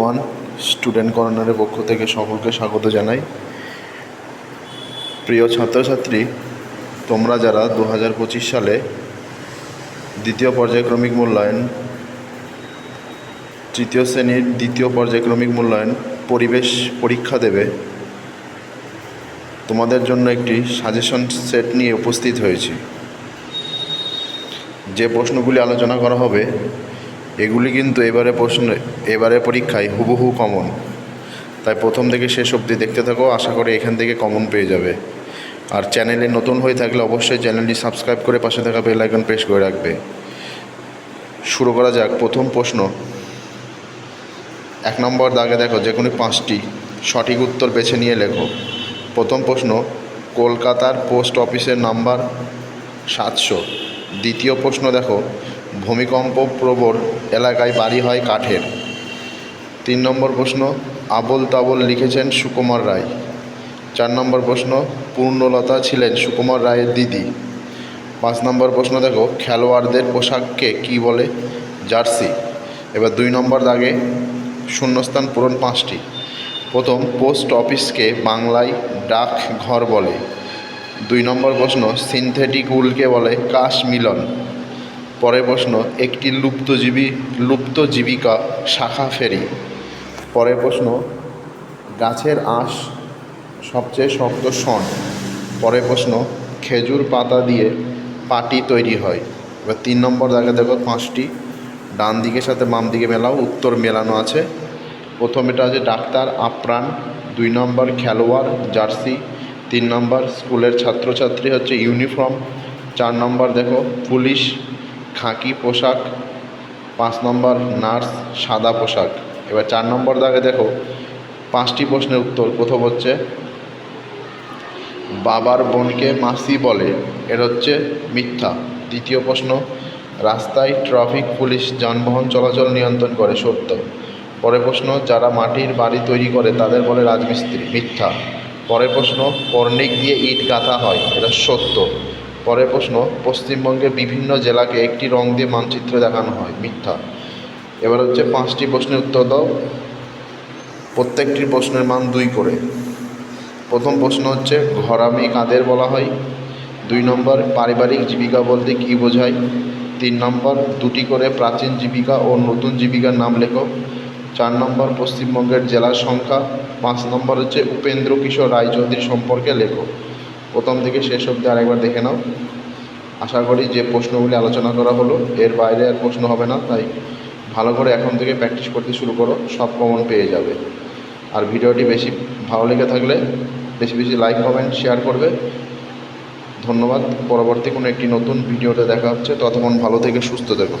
One student কর্নারের পক্ষ থেকে সকলকে স্বাগত জানাই। প্রিয় ছাত্রছাত্রী, তোমরা যারা দু হাজার পঁচিশ সালে দ্বিতীয় পর্যায়ক্রমিক মূল্যায়ন, তৃতীয় শ্রেণির দ্বিতীয় পর্যায়ক্রমিক মূল্যায়ন পরিবেশ পরীক্ষা দেবে, তোমাদের জন্য একটি সাজেশন সেট নিয়ে উপস্থিত হয়েছি। যে প্রশ্নগুলি আলোচনা করা হবে এগুলি কিন্তু এবারে প্রশ্ন, এবারে পরীক্ষায় হুবহু কমন তাই প্রথম থেকে শেষ অবধি দেখতে থাকো, আশা করি এখান থেকে কমন পেয়ে যাবে। আর চ্যানেলে নতুন হয়ে থাকলে অবশ্যই চ্যানেলটি সাবস্ক্রাইব করে পাশে থাকা বেল আইকন প্রেস করে রাখবে। শুরু করা যাক, প্রথম প্রশ্ন। এক নম্বর দাগে দেখো, যে কোনো পাঁচটি সঠিক উত্তর বেছে নিয়ে লেখো। প্রথম প্রশ্ন, কলকাতার পোস্ট অফিসের নাম্বার সাতশো। দ্বিতীয় প্রশ্ন দেখো ভূমিকম্প প্রবণ এলাকায় বাড়ি হয় কাঠের। তিন নম্বর প্রশ্ন আবল তাবল লিখেছেন সুকুমার রায়। চার নম্বর প্রশ্ন, পূর্ণলতা ছিলেন সুকুমার রায়ের দিদি। পাঁচ নম্বর প্রশ্ন দেখো, খেলোয়াড়দের পোশাককে কি বলে? জার্সি। এবার দুই নম্বর দাগে, শূন্যস্থান পূরণ পাঁচটি। প্রথম, পোস্ট অফিসকে বাংলায় ডাক ঘর বলে। দুই নম্বর প্রশ্ন, সিনথেটিক উলকে বলে কাশ মিলন। পরের প্রশ্ন, একটি লুপ্তজীবী লুপ্ত জীবিকা শাখা ফেরি। পরের প্রশ্ন, গাছের আঁশ সবচেয়ে শক্ত শন পরের প্রশ্ন, খেজুর পাতা দিয়ে পাটি তৈরি হয়। এবার তিন নম্বর দাগে দেখো পাঁচটি। ডান দিকের সাথে বাম দিকে মেলাও, উত্তর মেলানো আছে। প্রথম এটা আছে ডাক্তার আপ্রাণ, দুই নম্বর খেলোয়াড় জার্সি, তিন নম্বর স্কুলের ছাত্রছাত্রী হচ্ছে ইউনিফর্ম, চার নম্বর দেখো পুলিশ খাকি পোশাক, পাঁচ নম্বর নার্স, সাদা পোশাক। এবার চার নম্বর দাগে দেখো, পাঁচটি প্রশ্নের উত্তর। প্রথম হচ্ছে, বাবার বোনকে মাসি বলে, এর হচ্ছে মিথ্যা। দ্বিতীয় প্রশ্ন, রাস্তায় ট্রাফিক পুলিশ যানবাহন চলাচল নিয়ন্ত্রণ করে, সত্য। পরের প্রশ্ন, যারা মাটির বাড়ি তৈরি করে, তাদের বলে রাজমিস্ত্রি, মিথ্যা। পরের প্রশ্ন কর্ণিক দিয়ে ইট গাঁথা হয়, এটা সত্য। পরের প্রশ্ন, পশ্চিমবঙ্গের বিভিন্ন জেলাকে একটি রং দিয়ে মানচিত্র দেখানো হয়, মিথ্যা। এবার হচ্ছে পাঁচটি প্রশ্নের উত্তর দাও। প্রত্যেকটি প্রশ্নের মান দুই করে। প্রথম প্রশ্ন হচ্ছে, ঘরামি কাদের বলা হয়? দুই নম্বর, পারিবারিক জীবিকা বলতে কী বোঝায়? তিন নম্বর, দুটি করে প্রাচীন জীবিকা ও নতুন জীবিকার নাম লেখো। চার নম্বর, পশ্চিমবঙ্গের জেলার সংখ্যা। পাঁচ নম্বর হচ্ছে, উপেন্দ্র কিশোর রায়চৌধুরী সম্পর্কে লেখো। প্রথম থেকে শেষ অবধি আরেকবার দেখে নাও। আশা করি যে প্রশ্নগুলি আলোচনা করা হলো। এর বাইরে আর প্রশ্ন হবে না, তাই ভালো করে এখন থেকে প্র্যাকটিস করতে শুরু করো, সব কমন পেয়ে যাবে। আর ভিডিওটি বেশি ভালো লেগে থাকলে বেশি বেশি লাইক কমেন্ট শেয়ার করবে। ধন্যবাদ। পরবর্তী কোনো একটি নতুন ভিডিওতে দেখা হচ্ছে। ততক্ষণ ভালো থেকে সুস্থ থেকো।